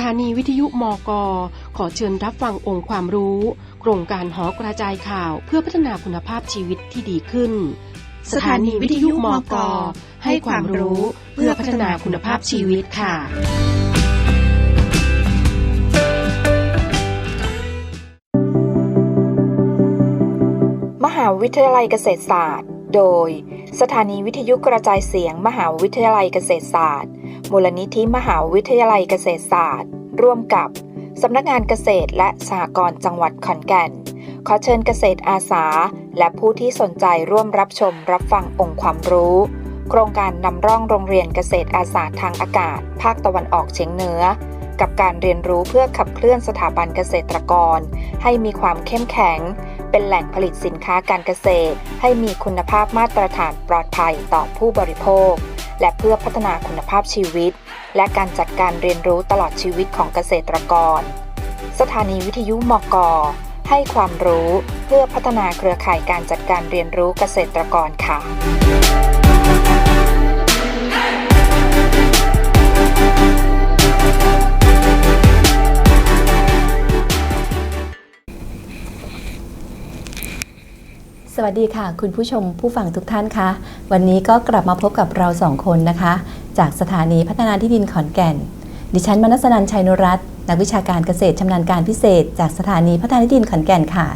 ถานีวิทยุมกขอเชิญรับฟังองค์ความรู้โครงการหอกระจายข่าวเพื่อพัฒนาคุณภาพชีวิตที่ดีขึ้น สถานีวิทยุมกให้ความรู้เพื่อพัฒนาคุณภาพชีวิตค่ะ มหาวิทยาลัยเกษตรศาสตร์ โดย สถานีวิทยุกระจายเสียง มหาวิทยาลัยเกษตรศาสตร์ มูลนิธิมหาวิทยาลัยเกษตรศาสตร์ ร่วมกับสำนักงานเกษตรและสหกรณ์จังหวัดขอนแก่น ขอเชิญเกษตรอาสา และผู้ที่สนใจร่วมรับชมรับฟังองค์ความรู้ โครงการนำร่องโรงเรียนเกษตรอาสาทางอากาศ ภาคตะวันออกเฉียงเหนือ กับการเรียนรู้เพื่อขับเคลื่อนสถาบันเกษตรกร ให้มีความเข้มแข็ง เป็นแหล่งผลิตสินค้าการเกษตร ให้มีคุณภาพมาตรฐานปลอดภัยต่อผู้บริโภค และเพื่อพัฒนาคุณภาพชีวิต และการจัดการเรียนรู้ตลอดชีวิตของเกษตรกร สถานีวิทยุมกให้ความรู้เพื่อพัฒนาเครือข่ายการจัดการเรียนรู้เกษตรกรค่ะ สวัสดีค่ะ คุณผู้ชมผู้ฟังทุกท่านคะวันนี้ก็กลับมาพบกับเราสองคนนะคะ จากสถานีพัฒนาที่ดินขอนแก่น ดิฉันมนัสนันชัยนุรัตน์นักวิชาการเกษตรชำนาญการพิเศษ จากสถานีพัฒนาที่ดินขอนแก่นค่ะ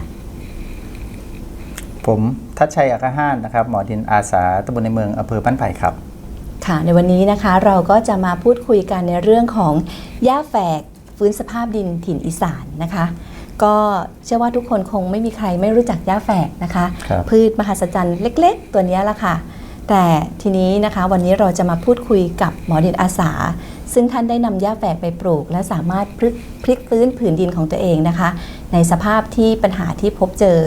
ผมทัชชัยอัครหานนะครับหมอดินอาสาตำบลในเมืองอำเภอบ้านไผ่ครับ ค่ะ ในวันนี้นะคะเราก็จะมาพูดคุยกันในเรื่องของหญ้าแฝกฟื้นสภาพดินถิ่นอีสานนะคะ ก็เชื่อว่าทุกคนคงไม่มีใครไม่รู้จักหญ้าแฝกนะคะ ครับพืชมหัศจรรย์เล็ก ๆ ตัวเนี้ยละค่ะ แต่ทีนี้นะคะวันนี้เราจะมาพูดคุยกับหมอดินอาสา ซึ่งท่านได้นำหญ้าแฝกไปปลูก และสามารถพลิกพลิกฟื้นผืนดินของตัวเองนะคะ ในสภาพที่ปัญหาที่พบเจอ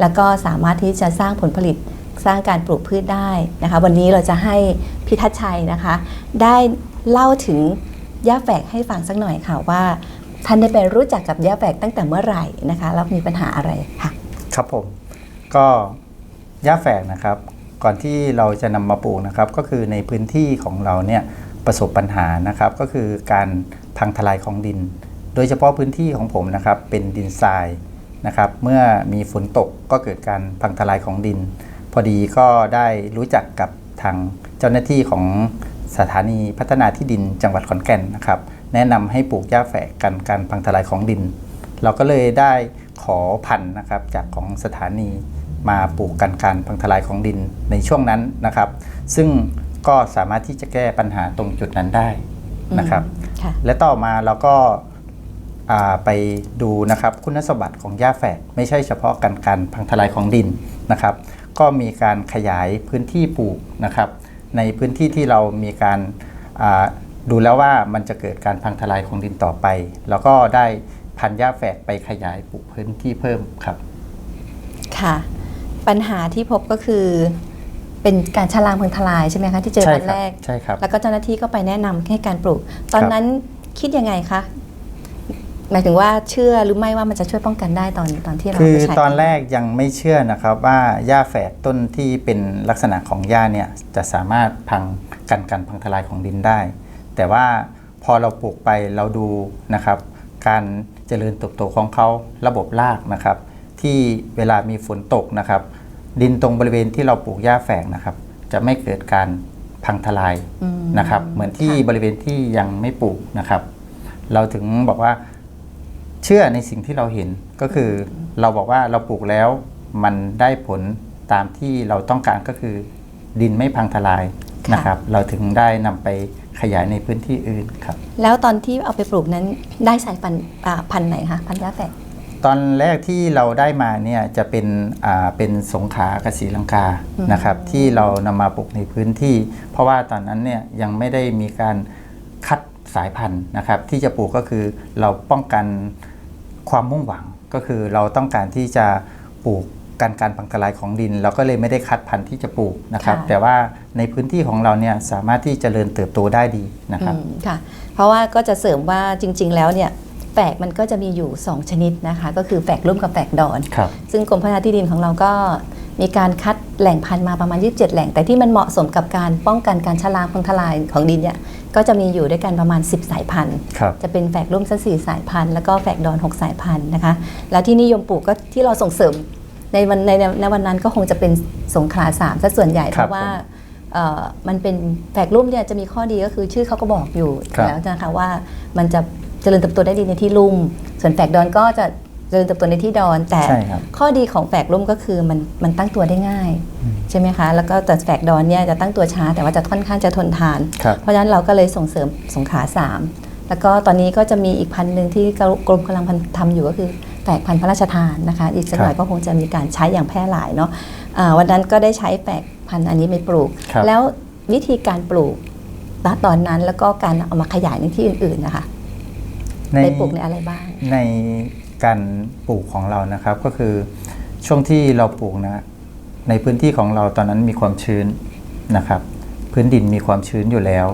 แล้วก็สามารถที่จะสร้างผลผลิตสร้างการปลูกพืชได้นะคะ วันนี้เราจะให้พิทัชชัยนะคะ ได้เล่าถึงหญ้าแฝกให้ฟังสักหน่อยค่ะว่า ท่านได้ไปรู้จักกับหญ้าแฝกตั้งแต่เมื่อไหร่นะคะแล้วมีปัญหาอะไรคะครับผมก็หญ้าแฝกนะครับ ก่อนที่เราจะนำมาปลูกนะครับ ก็คือในพื้นที่ของเราเนี่ยประสบปัญหานะครับ ก็คือการพังทลายของดิน โดยเฉพาะพื้นที่ของผมนะครับเป็นดินทรายนะครับ เมื่อมีฝนตกก็เกิดการพังทลายของดิน พอดีก็ได้รู้จักกับทางเจ้าหน้าที่ของสถานีพัฒนาที่ดินจังหวัดขอนแก่นนะครับ แนะนำให้ปลูกหญ้าแฝกกันการพังทลายของดิน เราก็เลยได้ขอพันธุ์นะครับจากของสถานีมาปลูกกันการพังทลายของดินในช่วงนั้นนะครับ ซึ่งก็สามารถที่จะแก้ปัญหาตรงจุดนั้นได้นะครับค่ะและต่อมาเราก็อ่าไปดูนะครับคุณสมบัติของหญ้าแฝกไม่ใช่เฉพาะการการพังทลายของดินนะครับ ก็มีการขยายพื้นที่ปลูกนะครับ ในพื้นที่ที่เรามีการอ่า ดูแล้วว่ามันจะเกิดการพังทลายของดินต่อไป แล้วก็ได้พันธุ์หญ้าแฝกไปขยายปลูกพื้นที่เพิ่มครับ ค่ะ ปัญหาที่พบก็คือ เป็นการชะลางพังทลายใช่ไหมคะที่เจอใช่วันครับแรกใช่ครับแล้วก็เจ้าหน้าที่ก็ไปแนะนำให้การปลูก ตอนนั้นคิดยังไงคะหมายถึงว่าเชื่อหรือไม่ว่ามันจะช่วยป้องกันได้ตอนตอนที่เราคือไปใช้ตอนแรกยังไม่เชื่อนะครับว่าหญ้าแฝกต้นที่เป็นลักษณะของหญ้าเนี่ยจะสามารถพังกันการพังทลายของดินได้ แต่ว่าพอเราปลูกไปเราดูนะครับ การเจริญเติบโตของเขาระบบรากนะครับ ที่เวลามีฝนตกนะครับ ดินตรงบริเวณที่เราปลูกหญ้าแฝกนะครับ จะไม่เกิดการพังทลายอืมนะครับ เหมือนที่ค่ะบริเวณที่ยังไม่ปลูกนะครับ เราถึงบอกว่าเชื่อในสิ่งที่เราเห็นก็คือเราบอกว่าเราปลูกแล้วมันได้ผลตามที่เราต้องการก็คือ ดินไม่พังทลายค่ะนะครับ เราถึงได้นำไป ขยายในพื้นที่อื่นครับ แล้วตอนที่เอาไปปลูกนั้นได้สายพันธุ์อ่าพันธุ์ไหนคะพันธุ์ยาแฝกตอนแรกที่เราได้มาเนี่ยจะเป็นอ่าเป็นสงขลากับศรีลังกาอืมนะครับที่เรานำมาปลูกในพื้นที่ เพราะว่าตอนนั้นเนี่ยยังไม่ได้มีการคัดสายพันธุ์นะครับ ที่จะปลูกก็คือเราป้องกันความมุ่งหวังก็คือเราต้องการที่จะปลูก การการพังทลายของดิน เราก็เลยไม่ได้คัดพันธุ์ที่จะปลูกนะครับ ค่ะ แต่ว่าในพื้นที่ของเราเนี่ยสามารถที่จเจริญเติบโตได้ดีนะครับ อืมค่ะ เพราะว่าก็จะเสริมว่าจริง ๆ แล้วเนี่ยแฝกมันก็จะมีอยู่ 2 ชนิดนะคะ ก็คือแฝกร่วมกับแฝกดอน ครับ ซึ่งกรมพัฒนาที่ดินของเราก็มีการคัดแหล่งพันธุ์มาประมาณ 27 แหล่ง แต่ที่มันเหมาะสมกับการป้องกันการชะลาพังทลายของดินเนี่ยก็จะมีอยู่ด้วยกันประมาณ 10 สายพันธุ์ ครับ จะเป็นแฝกร่วมซะสี่สายพันธุ์แล้วก็แฝกดอน 6 สายพันธุ์นะคะ แล้วที่นิยมปลูกก็ที่เราส่งเสริม ในวันในในวันนั้นก็คงจะเป็นสงขลาสามซะส่วนใหญ่คเพรับราะว่าเอ่อมันเป็นแฝกร่วมเนี่ยจะมีข้อดีก็คือชื่อเขาก็บอกอยู่ครับแล้วนะคะว่ามันจะเจริญเติบโตได้ดีในที่ลุ่ม ส่วนแฝกดอนก็จะเจริญเติบโตในที่ดอนแต่ใช่ครับข้อดีของแฝกร่วมก็คือมันมันตั้งตัวได้ง่ายอืมใช่ไหมคะแล้วก็แต่แฝกดอนเนี่ยจะตั้งตัวช้าแต่ว่าจะค่อนข้างจะทนทานครับเพราะฉะนั้นเราก็เลยส่งเสริมสงขลาสามแล้วก็ตอนนี้ก็จะมีอีกพันธุ์หนึ่งที่กรมกำลังทำอยู่ก็คือ แฝกพันธุ์พระราชทานนะคะ อีกสักหน่อยครับก็คงจะมีการใช้อย่างแพร่หลายเนาะอ่าวันนั้นก็ได้ใช้แฝกพันธุ์อันนี้ไปปลูกครับแล้ววิธีการปลูกณตอนนั้นแล้วก็การเอามาขยายในที่อื่นๆนะคะในไปปลูกในอะไรบ้าง ในการปลูกของเรานะครับก็คือช่วงที่เราปลูกนะในพื้นที่ของเราตอนนั้นมีความชื้นนะครับ พื้นดินมีความชื้นอยู่แล้ว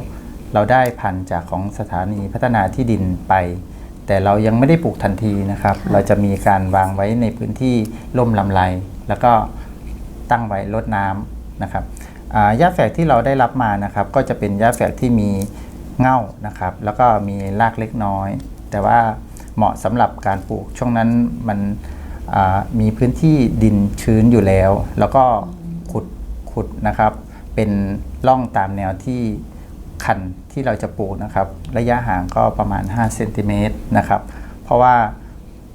เราได้พันธุ์จากของสถานีพัฒนาที่ดินไป แต่เรายังไม่ได้ปลูกทันทีนะครับค่ะเราจะมีการวางไว้ในพื้นที่ร่มลำไร แล้วก็ตั้งไว้รดน้ำนะครับอ่าหญ้าแฝกที่เราได้รับมานะครับ ก็จะเป็นหญ้าแฝกที่มีเง่านะครับ แล้วก็มีรากเล็กน้อย แต่ว่าเหมาะสำหรับการปลูกช่วงนั้นมันอ่ามีพื้นที่ดินชื้นอยู่แล้ว แล้วก็ขุดขุดนะครับ เป็นร่องตามแนวที่ คันที่เราจะปลูกนะครับ ระยะห่างก็ประมาณ5เซนติเมตรนะครับ เพราะว่า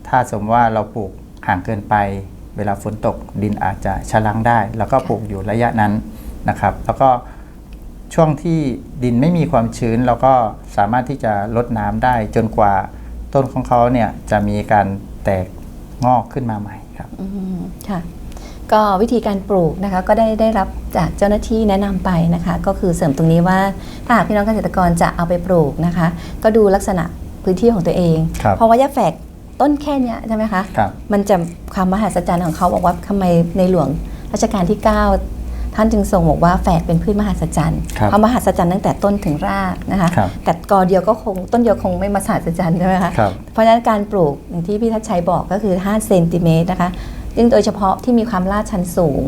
ถ้าสมมติว่าเราปลูกห่างเกินไป เวลาฝนตกดินอาจจะชะลังได้ แล้วก็ปลูกอยู่ระยะนั้นนะครับ แล้วก็ช่วงที่ดินไม่มีความชื้นเราก็สามารถที่จะลดน้ำได้จนกว่าต้นของเขาเนี่ยจะมีการแตกงอกขึ้นมาใหม่ครับอืมค่ะ ก็วิธีการปลูกนะคะก็ได้ได้รับจากเจ้าหน้าที่แนะนำไปนะคะ ก็คือเสริมตรงนี้ว่าถ้าหากพี่น้องเกษตรกรจะเอาไปปลูกนะคะ ก็ดูลักษณะพื้นที่ของตัวเองครับเพราะว่าหญ้าแฝกต้นแค่เนี้ยใช่ไหมคะครับมันจะความมหัศจรรย์ของเขาบอกว่าทำไมในหลวงรัชกาลที่ 9 ท่านจึงทรงบอกว่าแฝกเป็นพืชมหัศจรรย์ครับเขามหัศจรรย์ตั้งแต่ต้นถึงรากนะคะครับแต่กอเดียวก็คงต้นเดียวคงไม่มหัศจรรย์ใช่ไหมคะครับเพราะฉะนั้นการปลูกอย่างที่พี่ทัชชัยบอกก็คือ5เซนติเมตรนะคะ ซึ่งโดยเฉพาะที่มีความลาดชันสูง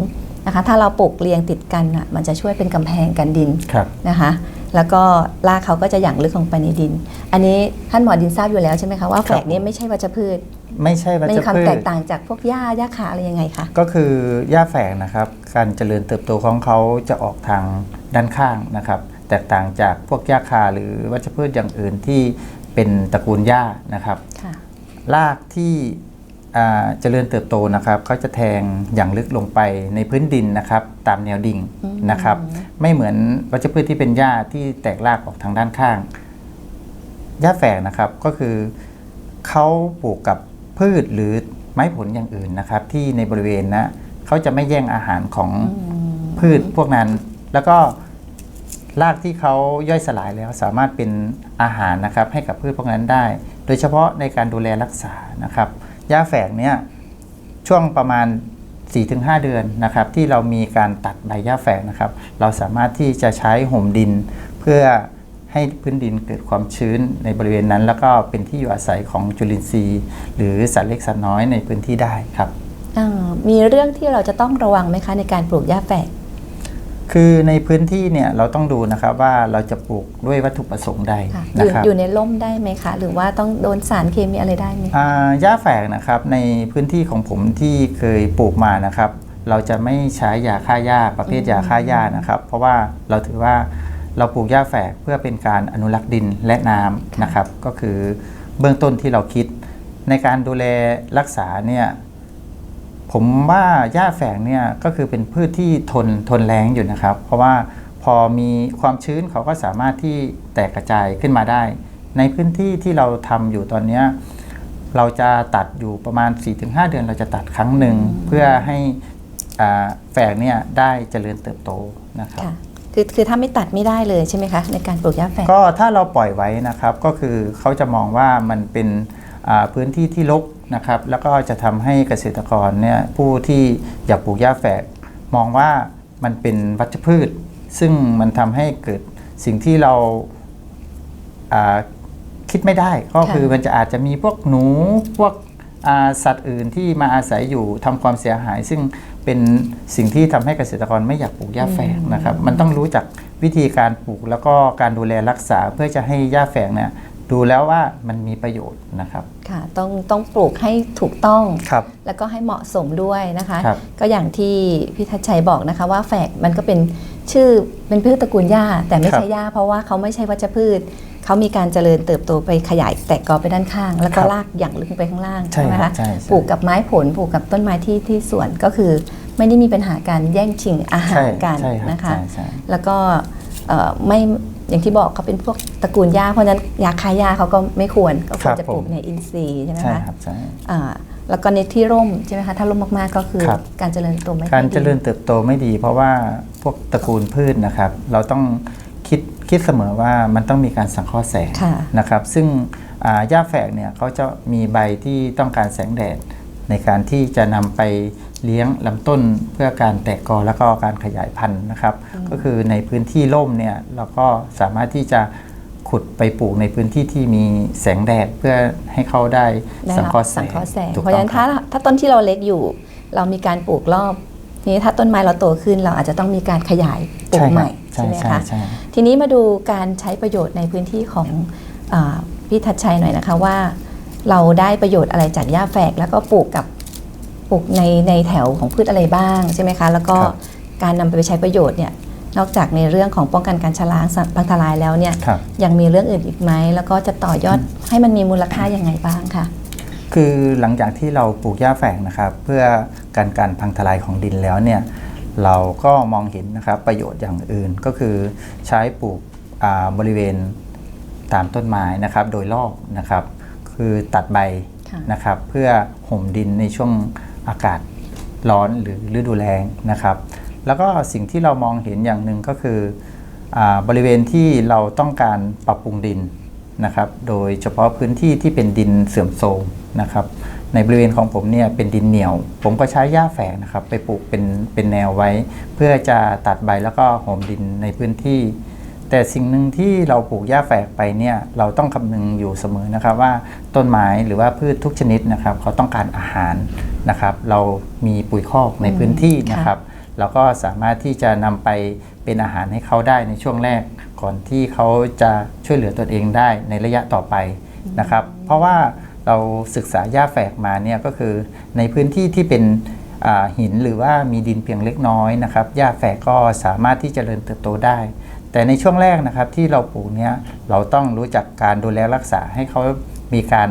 นะคะถ้าเราปลูกเรียงติดกันอะมันจะช่วยเป็นกำแพงกันดินครับนะคะแล้วก็รากเขาก็จะหยั่งลึกลงไปในดิน อันนี้ท่านหมอดินทราบอยู่แล้วใช่ไหมคะว่าแฝกนี้ไม่ใช่วัชพืช ไม่ใช่วัไม่ชมีความพืชแตกต่างจากพวกหญ้าหญ้าขาอะไรยังไงคะก็คือหญ้าแฝกนะครับการเจริญเติบโตของเขาจะออกทางด้านข้างนะครับ แตกต่างจากพวกหญ้าคาหรือวัชพืชอย่างอื่นที่เป็นตระกูลหญ้านะครับค่ะรากที่อ่า เจริญเติบโตนะครับเขาจะแทงอย่างลึกลงไปในพื้นดินนะครับ ตามแนวดิ่งอืมนะครับ ไม่เหมือนวัชพืชที่เป็นหญ้าที่แตกรากออกทางด้านข้างหญ้าแฝกนะครับก็คือเขาปลูกกับพืชหรือไม้ผลอย่างอื่นนะครับ ที่ในบริเวณนะเขาจะไม่แย่งอาหารของพืชพวกนั้น แล้วก็รากที่เขาย่อยสลายแล้วสามารถเป็นอาหารนะครับ ให้กับพืชพวกนั้นได้ โดยเฉพาะในการดูแลรักษานะครับ หญ้าแฝกเนี่ยช่วงประมาณ 4-5 เดือนนะครับ ที่เรามีการตัดใบหญ้าแฝกนะครับ เราสามารถที่จะใช้ห่มดิน เพื่อให้พื้นดินเกิดความชื้นในบริเวณนั้น แล้วก็เป็นที่อยู่อาศัยของจุลินทรีย์ หรือสัตว์เล็กสัตว์น้อยในพื้นที่ได้ครับมีเรื่องที่เราจะต้องระวังไหมคะในการปลูกหญ้าแฝก คือในพื้นที่เนี่ยเราต้องดูนะครับว่าเราจะปลูกด้วยวัตถุประสงค์ใดค่ะอนะยู่ครับอยู่ในร่มได้ไหมคะ หรือว่าต้องโดนสารเคมีอะไรได้ไหมอ่าหญ้าแฝกนะครับในพื้นที่ของผมที่เคยปลูกมานะครับ เราจะไม่ใช้ยาฆ่าหญ้าประเภทยาฆ่าหญ้านะครับ เพราะว่าเราถือว่าเราปลูกหญ้าแฝกเพื่อเป็นการอนุรักษ์ดินและน้ำนะครับ ก็คือเบื้องต้นที่เราคิด ในการดูแลรักษาเนี่ย ผมว่าหญ้าแฝกเนี่ยก็คือเป็นพืชที่ทนทนแรงอยู่นะครับ เพราะว่าพอมีความชื้นเขาก็สามารถที่แตกกระจายขึ้นมาได้ ในพื้นที่ที่เราทำอยู่ตอนเนี้ยเราจะตัดอยู่ประมาณ 4-5 เดือนเราจะตัดครั้งหนึ่งเพื่อให้อ่าแฝกเนี่ยได้เจริญเติบโตนะครับค่ะคือคือถ้าไม่ตัดไม่ได้เลยใช่ไหมคะในการปลูกหญ้าแฝกก็ถ้าเราปล่อยไว้นะครับก็คือเขาจะมองว่ามันเป็นอ่า พื้นที่ที่รกนะครับแล้วก็จะทำให้เกษตรกรเนี่ยผู้ที่อยากปลูกหญ้าแฝก มองว่ามันเป็นวัชพืช ซึ่งมันทำให้เกิดสิ่งที่เราอ่าคิดไม่ได้ ก็ค่ะคือมันจะอาจจะมีพวกหนูพวกอ่าสัตว์อื่นที่มาอาศัยอยู่ทำความเสียหาย ซึ่งเป็นสิ่งที่ทำให้เกษตรกรไม่อยากปลูกหญ้าแฝกนะครับ มันต้องรู้จักวิธีการปลูกแล้วก็การดูแลรักษาเพื่อจะให้หญ้าแฝกเนี่ย ดูแล้วว่ามันมีประโยชน์นะครับ ค่ะต้องต้องปลูกให้ถูกต้อง ครับ แล้วก็ให้เหมาะสมด้วยนะคะ ครับก็อย่างที่พี่ทัชชัยบอกนะคะว่าแฝกมันก็เป็นชื่อเป็นพืชตระกูลหญ้าแต่ไม่ครับใช่หญ้าเพราะว่าเขาไม่ใช่วัชพืช เขามีการเจริญเติบโตไปขยายแตกกอไปด้านข้าง แล้วก็ครับลากอย่างลึกไปข้างล่างใช่ไหมครัคะบใช่ใช่ ปลูกกับไม้ผลปลูกกับต้นไม้ที่ที่สวนก็คือ ไม่ได้มีปัญหาการแย่งชิงอาหารใช่กันใช่รับนะคะ ใช่ใช่ แล้วก็เอ่อไม่ อย่างที่บอกเขาเป็นพวกตระกูลหญ้าเพราะฉะนั้นยาคายาเขาก็ไม่ควรก็ควรจะปลูกในอินทรีย์ใช่ไหมใช่คะครับใช่อ่าแล้วก็ในที่ร่มใช่ไหมคะถ้าร่มมากๆก็คือครับการเจริญเติบโตไม่ค่อยการดีเจริญเติบโตไม่ดี เพราะว่าพวกตระกูลพืชนะครับ เราต้องคิดคิดเสมอว่ามันต้องมีการสังเคราะห์แสงค่ะนะครับ ซึ่งอ่าหญ้าแฝกเนี่ยเขาจะมีใบที่ต้องการแสงแดด ในการที่จะนำไปเลี้ยงลำต้นเพื่อการแตกกอแล้วก็การขยายพันธุ์นะครับ ก็คือในพื้นที่ร่มเนี่ยเราก็สามารถที่จะขุดไปปลูกในพื้นที่ที่มีแสงแดดเพื่อให้เขาได้ได้สังรับเคราะห์แสสังงเคราะห์แสงถูกเพราะฉะต้อนั้งนครัถ้าบถ้าต้นที่เราเล็กอยู่ เรามีการปลูกรอบทีนี้ถ้าต้นไม้เราโตขึ้นเราอาจจะต้องมีการขยายปลูกใช่ครับใหม่ใช่ใช่ไหมใช่คะใช่ทีนี้มาดูการใช้ประโยชน์ในพื้นที่ของอาพี่ทัชชัยหน่อยนะคะว่า เราได้ประโยชน์อะไรจากหญ้าแฝก แล้วก็ปลูกกับปลูกในในแถวของพืชอะไรบ้างใช่ไหมคะ แล้วก็ครับการนำไปใช้ประโยชน์เนี่ยนอกจากในเรื่องของป้องกันการชะล้างสัตว์พังทลายแล้วเนี่ยครับยังมีเรื่องอื่นอีกไหมแล้วก็จะต่อยอดให้มันมีมูลค่ายังไงบ้างคะคือหลังจากที่เราปลูกหญ้าแฝกนะครับเพื่อการการพังทลายของดินแล้วเนี่ยเราก็มองเห็นนะครับประโยชน์อย่างอื่นก็คือใช้ปลูกอ่าบริเวณตามต้นไม้นะครับโดยรอบนะครับ คือตัดใบค่ะนะครับ เพื่อห่มดินในช่วงอากาศร้อนหรือฤดูแล้งนะครับ แล้วก็สิ่งที่เรามองเห็นอย่างหนึ่งก็คืออาบริเวณที่เราต้องการปรับปรุงดินนะครับ โดยเฉพาะพื้นที่ที่เป็นดินเสื่อมโทรมนะครับ ในบริเวณของผมเนี่ยเป็นดินเหนียว ผมก็ใช้หญ้าแฝกนะครับ ไปปลูกเป็นเป็นแนวไว้ เพื่อจะตัดใบแล้วก็ห่มดินในพื้นที่ แต่สิ่งหนึ่งที่เราปลูกหญ้าแฝกไปเนี่ยเราต้องคำนึงอยู่เสมอนะครับว่าต้นไม้หรือว่าพืชทุกชนิดนะครับเขาต้องการอาหารนะครับ เรามีปุ๋ยคอกในพื้นที่นะครับเราก็สามารถที่จะนำไปเป็นอาหารให้เขาได้ในช่วงแรกก่อนที่เขาจะช่วยเหลือตนเองได้ในระยะต่อไปนะครับ เพราะว่าเราศึกษาหญ้าแฝกมาเนี่ยก็คือในพื้นที่ที่เป็นอ่าหินหรือว่ามีดินเพียงเล็กน้อยนะครับหญ้าแฝกก็สามารถที่จะเจริญเติบโตได้ แต่ในช่วงแรกนะครับที่เราปลูกเนี่ยเราต้องรู้จักการดูแลรักษาให้เขามีการ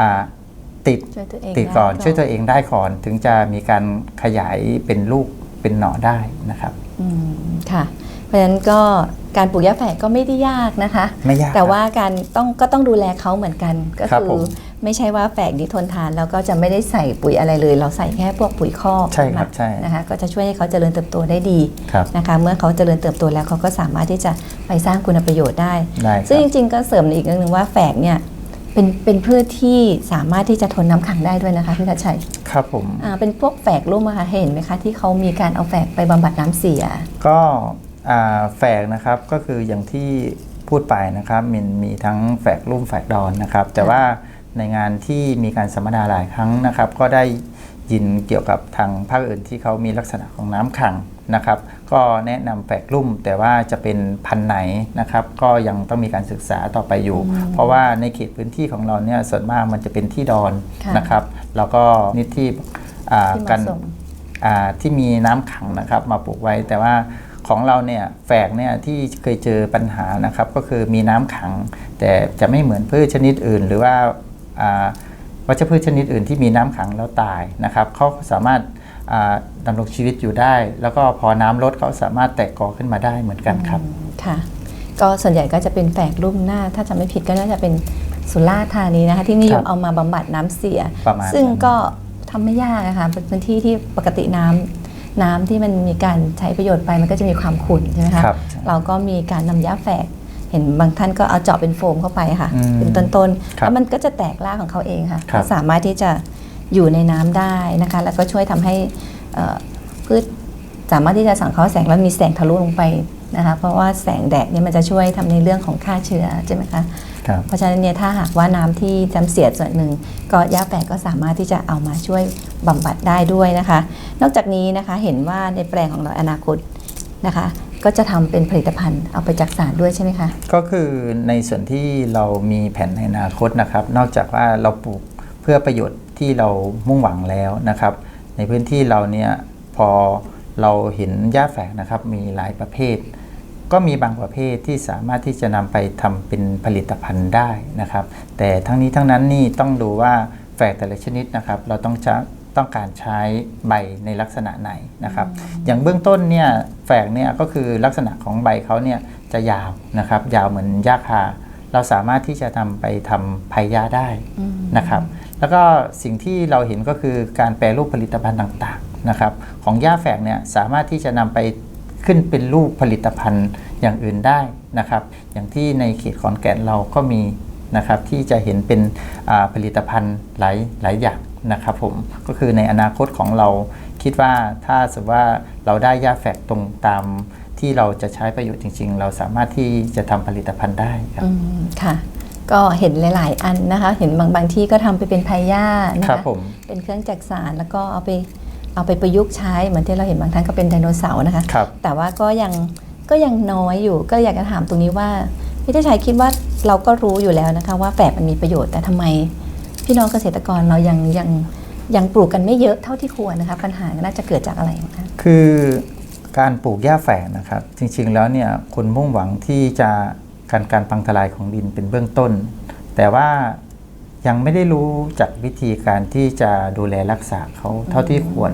อ่าติดช่วยตัวเองติดก่อนได้ช่วยตัวเองได้ก่อน ถึงจะมีการขยายเป็นลูกเป็นหน่อได้นะครับอืมค่ะ เพราะฉะนั้นก็การปลูกหญ้าแฝกก็ไม่ได้ยากนะคะ ไม่ยากแต่ครับว่าการต้องก็ต้องดูแลเขาเหมือนกันก็ครับคืผอม ไม่ใช่ว่าแฝกนี้ทนทานแล้วก็จะไม่ได้ใส่ปุ๋ยอะไรเลย เราใส่แค่พวกปุ๋ยคอกใช่ครับมาใช่นะคะก็จะช่วยให้เขาเจริญเติบโตได้ดีครับนะคะเมื่อเขาเจริญเติบโตแล้วเขาก็สามารถที่จะไปสร้างคุณประโยชน์ได้ได้คซึ่งรัจบริง ๆ ก็เสริมอีกเรื่องหนึ่งว่าแฝกเนี่ยเป็นเป็นพืชที่สามารถที่จะทนน้ำขังได้ด้วยนะคะพี่ทัชชัย ครับผมอ่าเป็นพวกแฝกร่มอะค่ะเห็นไหมคะที่เขามีการเอาแฝกไปบำบัดน้ำเสีย ก็อ่าแฝกนะครับก็คืออย่างที่พูดไปนะครับมันมีทั้งแฝกรุ่มแฝกดอนนะครับ แต่ว่า ในงานที่มีการสัมมนาหลายครั้งนะครับ ก็ได้ยินเกี่ยวกับทางภาคอื่นที่เขามีลักษณะของน้ำขังนะครับ ก็แนะนำแฝกรุ่ม แต่ว่าจะเป็นพันธุ์ไหนนะครับ ก็ยังต้องมีการศึกษาต่อไปอยู่ เพราะว่าในเขตพื้นที่ของเราเนี่ยส่วนมากมันจะเป็นที่ดอนค่ะนะครับ แล้วก็นิที่อ่าที่เหกัมาะนสมอ่าที่มีน้ำขังนะครับมาปลูกไว้ แต่ว่าของเราเนี่ยแฝกเนี่ยที่เคยเจอปัญหานะครับ ก็คือมีน้ำขัง แต่จะไม่เหมือนพืชชนิดอื่น หรือว่าอ่า วัชพืชชนิดอื่นที่มีน้ำขังแล้วตายนะครับเขาสามารถอ่าดำรงชีวิตอยู่ได้ แล้วก็พอน้ำลดเขาสามารถแตกกอขึ้นมาได้เหมือนกันครับค่ะก็ส่วนใหญ่ก็จะเป็นแฝกรุ่มหน้า ถ้าจำไม่ผิดก็น่าจะเป็นสุราษฎร์ธานีนะคะที่นิยครัมบเอามาบำบัดน้ำเสียประมาณซึ่งนั้นก็ทำไม่ยากนะคะเป็นพื้นที่ที่ปกติน้ำน้ำที่มันมีการใช้ประโยชน์ไปมันก็จะมีความขุ่นใช่ไหมคะครับเราก็มีการนำหญ้าแฝก เห็นบางท่านก็เอาเจาะเป็นโฟมเข้าไปค่ะ อืมเป็นต้นๆครับแล้วมันก็จะแตกรากของเขาเองค่ะ ครับก็สามารถที่จะอยู่ในน้ำได้นะคะ แล้วก็ช่วยทำให้เอ่อพืชสามารถที่จะสังเคราะห์แสงแล้วมีแสงทะลุลงไปนะคะ เพราะว่าแสงแดดเนี่ยมันจะช่วยทำในเรื่องของฆ่าเชื้อใช่ไหมคะ ครับ เพราะฉะนั้นเนี่ยถ้าหากว่าน้ำที่จำเสียส่วนหนึ่งก็ย่าแฝกก็สามารถที่จะเอามาช่วยบำบัดได้ด้วยนะคะ นอกจากนี้นะคะเห็นว่าในแปลงของเราอนาคตนะคะ ก็จะทำเป็นผลิตภัณฑ์เอาไปจักสารด้วยใช่ไหมคะ ก็คือในส่วนที่เรามีแผนในอนาคตนะครับ นอกจากว่าเราปลูกเพื่อประโยชน์ที่เรามุ่งหวังแล้วนะครับ ในพื้นที่เราเนี่ยพอเราเห็นหญ้าแฝกนะครับมีหลายประเภท ก็มีบางประเภทที่สามารถที่จะนำไปทำเป็นผลิตภัณฑ์ได้นะครับ แต่ทั้งนี้ทั้งนั้นนี่ต้องดูว่าแฝกแต่ละชนิดนะครับ เราต้องจะ ต้องการใช้ใบในลักษณะไหนนะครับ อย่างเบื้องต้นเนี่ยแฝกเนี่ยก็คือลักษณะของใบเขาเนี่ยจะยาวนะครับ ยาวเหมือนหญ้าคา เราสามารถที่จะนำไปทำพายาได้นะครับ แล้วก็สิ่งที่เราเห็นก็คือการแปรรูปผลิตภัณฑ์ต่างๆนะครับ ของหญ้าแฝกเนี่ยสามารถที่จะนำไปขึ้นเป็นรูปผลิตภัณฑ์อย่างอื่นได้นะครับ อย่างที่ในเขตขอนแก่นเราก็มีนะครับที่จะเห็นเป็นอ่าผลิตภัณฑ์หลายหลายอย่าง นะครับผมก็คือในอนาคตของเราคิดว่าถ้าสมมติว่าเราได้หญ้าแฝกตรงตามที่เราจะใช้ประโยชน์จริง ๆ เราสามารถที่จะทำผลิตภัณฑ์ได้ครับ อืมค่ะ ก็เห็นหลาย ๆ อันนะคะ เห็นบางบางที่ก็ทำไปเป็นพายย่านะครัคะบผม เป็นเครื่องจักสารแล้วก็เอาไปเอาไปประยุกต์ใช้เหมือนที่เราเห็นบางท่านก็เป็นไดโนเสาร์นะคะ ครับ แต่ว่าก็ยังก็ยังน้อยอยู่ก็อยากจะถามตรงนี้ว่าพี่เทชัยคิดว่าเราก็รู้อยู่แล้วนะคะ ว่าแฝดมันมีประโยชน์แต่ทำไม พี่น้องเกษตรกรเรายังยังยังปลูกกันไม่เยอะเท่าที่ควรนะคะปัญหาน่าจะเกิดจากอะไรคะคือการปลูกหญ้าแฝกนะครับ จริงๆแล้วเนี่ยคนมุ่งหวังที่จะการการพังทลายของดินเป็นเบื้องต้น แต่ว่ายังไม่ได้รู้จักวิธีการที่จะดูแลรักษาเขาเท่าที่ควร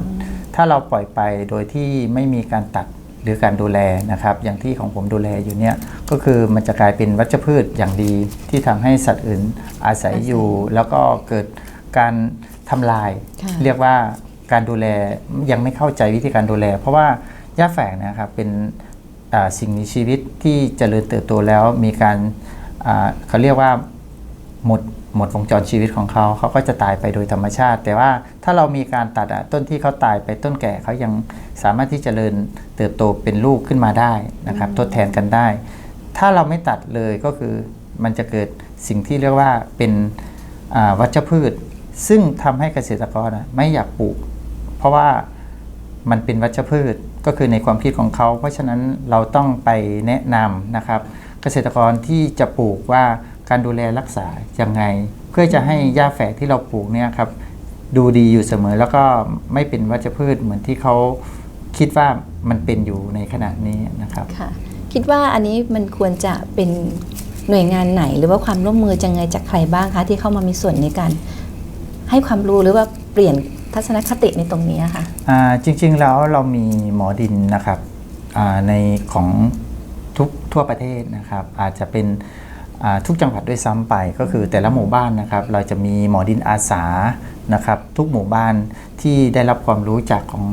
ถ้าเราปล่อยไปโดยที่ไม่มีการตัด หรือการดูแลนะครับ อย่างที่ของผมดูแลอยู่เนี่ยก็คือมันจะกลายเป็นวัชพืชอย่างดีที่ทำให้สัตว์อื่นอาศัยอยู่ แล้วก็เกิดการทำลายค่ะเรียกว่าการดูแลยังไม่เข้าใจวิธีการดูแล เพราะว่าหญ้าแฝกเนะครับเป็นอ่าสิ่งมีชีวิตที่เจริญเติบโตแล้วมีการอ่าเขาเรียกว่าหมด หมดวงจรชีวิตของเขาเขาก็จะตายไปโดยธรรมชาติ แต่ว่าถ้าเรามีการตัดอะต้นที่เขาตายไปต้นแก่เขายังสามารถที่จเจริญเติบโตเป็นลูกขึ้นมาได้นะครับทดแทนกันได้ ถ้าเราไม่ตัดเลยก็คือมันจะเกิดสิ่งที่เรียกว่าเป็นอ่าวัชพืช ซึ่งทำให้เกษตรกรอะไม่อยากปลูก เพราะว่ามันเป็นวัชพืชก็คือในความคิดของเขา เพราะฉะนั้นเราต้องไปแนะนำนะครับ เกษตรกรที่จะปลูกว่า การดูแลรักษายังไง เพื่อจะให้หญ้าแฝกที่เราปลูกเนี่ยครับดูดีอยู่เสมอแล้วก็ไม่เป็นวัชพืชเหมือนที่เขาคิดว่ามันเป็นอยู่ในขณะนี้นะครับค่ะคิดว่าอันนี้มันควรจะเป็นหน่วยงานไหน หรือว่าความร่วมมือจังไงจากใครบ้างคะที่เข้ามามีส่วนในการ ให้ความรู้หรือว่าเปลี่ยนทัศนคติในตรงนี้ค่ะอ่าจริงๆแล้วเรามีหมอดินนะครับอ่าในของทุกทั่วประเทศนะครับ อาจจะเป็นอ่า ทุกจังหวัดด้วยซ้ำไปก็คือแต่ละหมู่บ้านนะครับ เราจะมีหมอดินอาสานะครับ ทุกหมู่บ้านที่ได้รับความรู้จากของ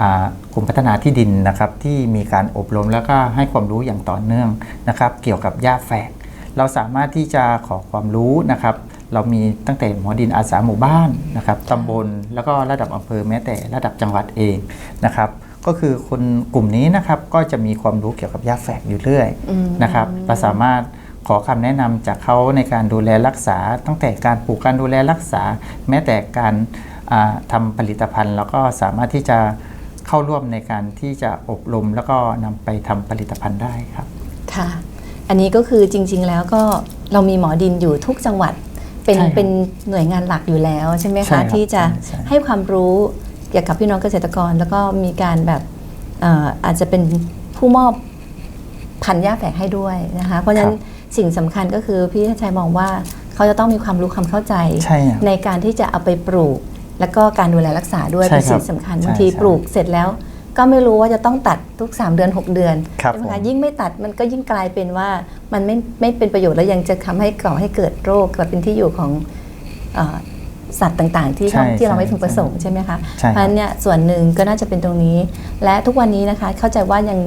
อากรมพัฒนาที่ดินนะครับที่มีการอบรมแล้วก็ให้ความรู้อย่างต่อเนื่องนะครับ เกี่ยวกับหญ้าแฝก เราสามารถที่จะขอความรู้นะครับ เรามีตั้งแต่หมอดินอาสาหมู่บ้านนะครับตำบลแล้วก็ระดับอำเภอแม้แต่ระดับจังหวัดเองนะครับก็คือคนกลุ่มนี้นะครับก็จะมีความรู้เกี่ยวกับยาแฝกอยู่เรื่อยอืมนะครับเราสามารถ ขอคำแนะนำจากเขาในการดูแลรักษา ตั้งแต่การปลูกการดูแลรักษา แม้แต่การอ่าทำาผลิตภัณฑ์ แล้วก็สามารถที่จะเข้าร่วมในการที่จะอบรม แล้วก็นำไปทำผลิตภัณฑ์ได้ครับค่ะ อันนี้ก็คือจริง ๆ แล้วก็เรามีหมอดินอยู่ทุกจังหวัดเป็นใช่ครับเป็นหน่วยงานหลักอยู่แล้วใช่ไหมใช่ครัคะบที่จะใช่ใช่ให้ความรู้เกี่ยวกับพี่น้องเกษตรกร แล้วก็มีการแบบเอ่ออาจจะเป็นผู้มอบพันธุ์หญ้าแฝกให้ด้วยนะคะ เพราะฉะนั้น สิ่งสำคัญก็คือพี่ชัยมองว่าเขาจะต้องมีความรู้ความเข้าใจใช่ครับในการที่จะเอาไปปลูก แล้วก็การดูแลรักษาด้วยใช่เป็นครับสิ่งสำคัญใช่บางทีใช่ปลูกเสร็จแล้ว ก็ไม่รู้ว่าจะต้องตัดทุก 3 เดือน 6 เดือนครับใช่ไหมผมคะยิ่งไม่ตัดมันก็ยิ่งกลายเป็นว่ามันไม่ไม่เป็นประโยชน์แล้วยังจะทำให้ก่อให้เกิดโรคกลายเป็นที่อยู่ของเออสัตว์ต่างๆ ที่ใช่ที่เราไม่ใช่พึงประสงค์ใช่ไหมคะใช่เพคราะรัฉะบนั้นเนี่ยส่วนหนึ่งก็น่าจะเป็นตรงนี้ และทุกวันนี้นะคะเข้าใจว่ายัง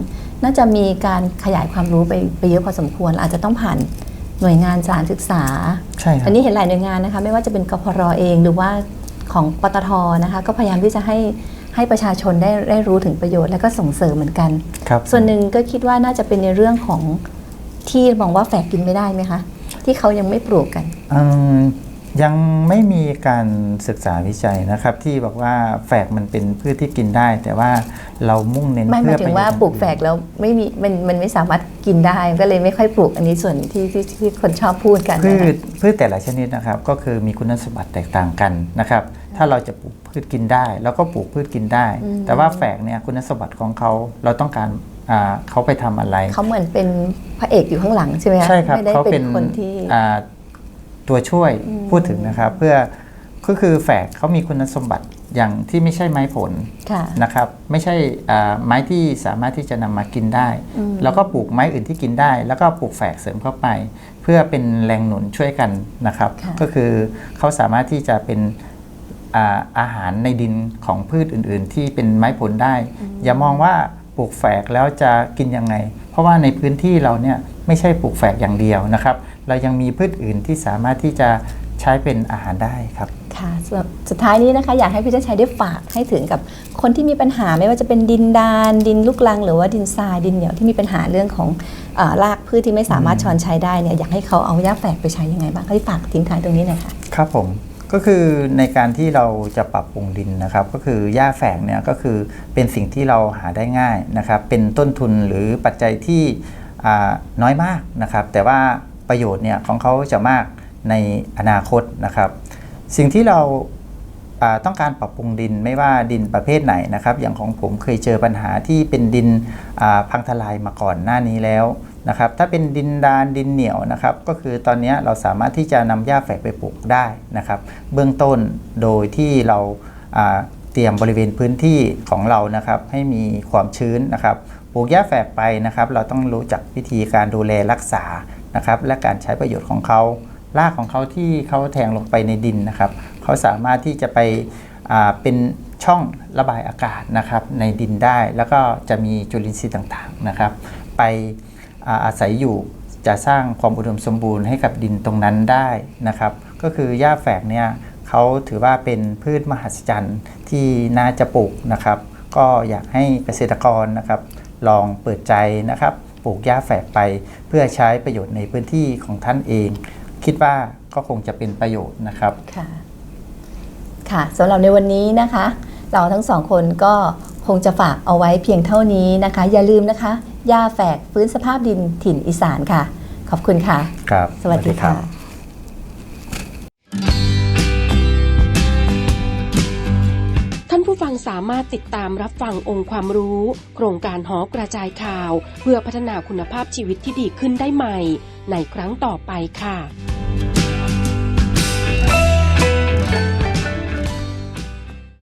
น่าจะมีการขยายความรู้ไปไปเยอะพอสมควร อาจจะต้องผ่านหน่วยงานสถารศึกษา ใช่ครับ อันนี้เห็นหลายหน่วยงานนะคะ ไม่ว่าจะเป็นกพรเองหรือว่าของปตทนะคะ ก็พยายามที่จะให้ให้ประชาชนได้ได้รู้ถึงประโยชน์และก็ส่งเสริมเหมือนกัน ครับ ส่วนหนึ่งก็คิดว่าน่าจะเป็นในเรื่องของที่มองว่าแฝกกินไม่ได้ไหมคะ ที่เขายังไม่ปลูกกันเอิ่ม ยังไม่มีการศึกษาวิจัยนะครับ ที่บอกว่าแฝกมันเป็นพืชที่กินได้ แต่ว่าเรามุ่งเน้นไม่หเพื่มาอยถึงว่าประโยชน์ปลูกแฝกแล้วไม่มีมันมันไม่สามารถกินได้ก็เลยไม่ค่อยปลูกอันนี้ส่วนที่ที่ที่คนชอบพูดกันพืนะคะชพืชแต่ละชนิดนะครับ ก็คือมีคุณสมบัติแตกต่างกันนะครับ ถ้าเราจะปลูกพืชกินได้เราก็ปลูกพืชกินได้อืมแต่ว่าแฝกเนี่ยคุณสมบัติของเขาเราต้องการอ่าเขาไปทำอะไร เขาเหมือนเป็นพระเอกอยู่ข้างหลังใช่ไหมคะใช่ครับไม่ได้เขาเป็เป็นนคนที่ อ่า ตัวช่วยอืมพูดถึงนะครับเพื่อก็คือแฝกเขามีคุณสมบัติอย่างที่ไม่ใช่ไม้ผลค่ะนะครับ ไม่ใช่อ่าไม้ที่สามารถที่จะนำมากินได้อืมแล้วก็ปลูกไม้อื่นที่กินได้ แล้วก็ปลูกแฝกเสริมเข้าไป เพื่อเป็นแรงหนุนช่วยกันนะครับค่ะก็คือเขาสามารถที่จะเป็นอ่าอาหารในดินของพืชอื่น ๆ ที่เป็นไม้ผลได้ อย่ามองว่า ปลูกแฝกแล้วจะกินยังไง เพราะว่าในพื้นที่เราเนี่ยไม่ใช่ปลูกแฝกอย่างเดียวนะครับ เรายังมีพืชอื่นที่สามารถที่จะใช้เป็นอาหารได้ครับค่ะสำหรับสุดท้ายนี้นะคะอยากให้พี่เจ้าชัยได้ฝากให้ถึงกับคนที่มีปัญหาไม่ว่าจะเป็นดินดานดินลูกลัง หรือว่าดินทรายดินเหนียวที่มีปัญหาเรื่องของเออรากพืชที่ไม่สามารถช้อนใช้ได้เนี่ยอยากให้เขาเอาหญ้าแฝกไปใช้ยังไงบ้างให้ฝากทิ้งท้ายตรงนี้หน่อยค่ะครับผม ก็คือในการที่เราจะปรับปรุงดินนะครับ ก็คือหญ้าแฝกเนี่ยก็คือเป็นสิ่งที่เราหาได้ง่ายนะครับ เป็นต้นทุนหรือปัจจัยที่น้อยมากนะครับ แต่ว่าประโยชน์เนี่ยของเขาจะมากในอนาคตนะครับ สิ่งที่เรา ต้องการปรับปรุงดินไม่ว่าดินประเภทไหนนะครับ อย่างของผมเคยเจอปัญหาที่เป็นดินพังทลายมาก่อนหน้านี้แล้วนะครับ ถ้าเป็นดินดานดินเหนียวนะครับ ก็คือตอนนี้เราสามารถที่จะนำหญ้าแฝกไปปลูกได้นะครับ เบื้องต้นโดยที่เราเตรียมบริเวณพื้นที่ของเรานะครับ ให้มีความชื้นนะครับปลูกหญ้าแฝกไปนะครับ เราต้องรู้จักวิธีการดูแลรักษานะครับ และการใช้ประโยชน์ของเขา รากของเขาที่เขาแทงลงไปในดินนะครับเขาสามารถที่จะไปเป็นช่องระบายอากาศนะครับในดินได้ แล้วก็จะมีจุลินทรีย์ต่างๆนะครับ ไปอาอาศัยอยู่จะสร้างความอุดมสมบูรณ์ให้กับดินตรงนั้นได้นะครับ ก็คือหญ้าแฝกเนี่ยเขาถือว่าเป็นพืชมหัศจรรย์ที่น่าจะปลูกนะครับ ก็อยากให้เกษตรกรนะครับ ลองเปิดใจนะครับ ปลูกหญ้าแฝกไปเพื่อใช้ประโยชน์ในพื้นที่ของท่านเอง คิดว่าก็คงจะเป็นประโยชน์นะครับ ค่ะ ค่ะสำหรับในวันนี้นะคะ เราทั้งสองคนก็คงจะฝากเอาไว้เพียงเท่านี้นะคะ อย่าลืมนะคะหญ้าแฝกฟื้นสภาพดินถิ่นอีสานค่ะ ขอบคุณค่ะ ครับ สวัสดีค่ะท่านผู้ฟังสามารถติดตามรับฟังองค์ความรู้ โครงการหอกระจายข่าว เพื่อพัฒนาคุณภาพชีวิตที่ดีขึ้นได้ใหม่ ในครั้งต่อไปค่ะ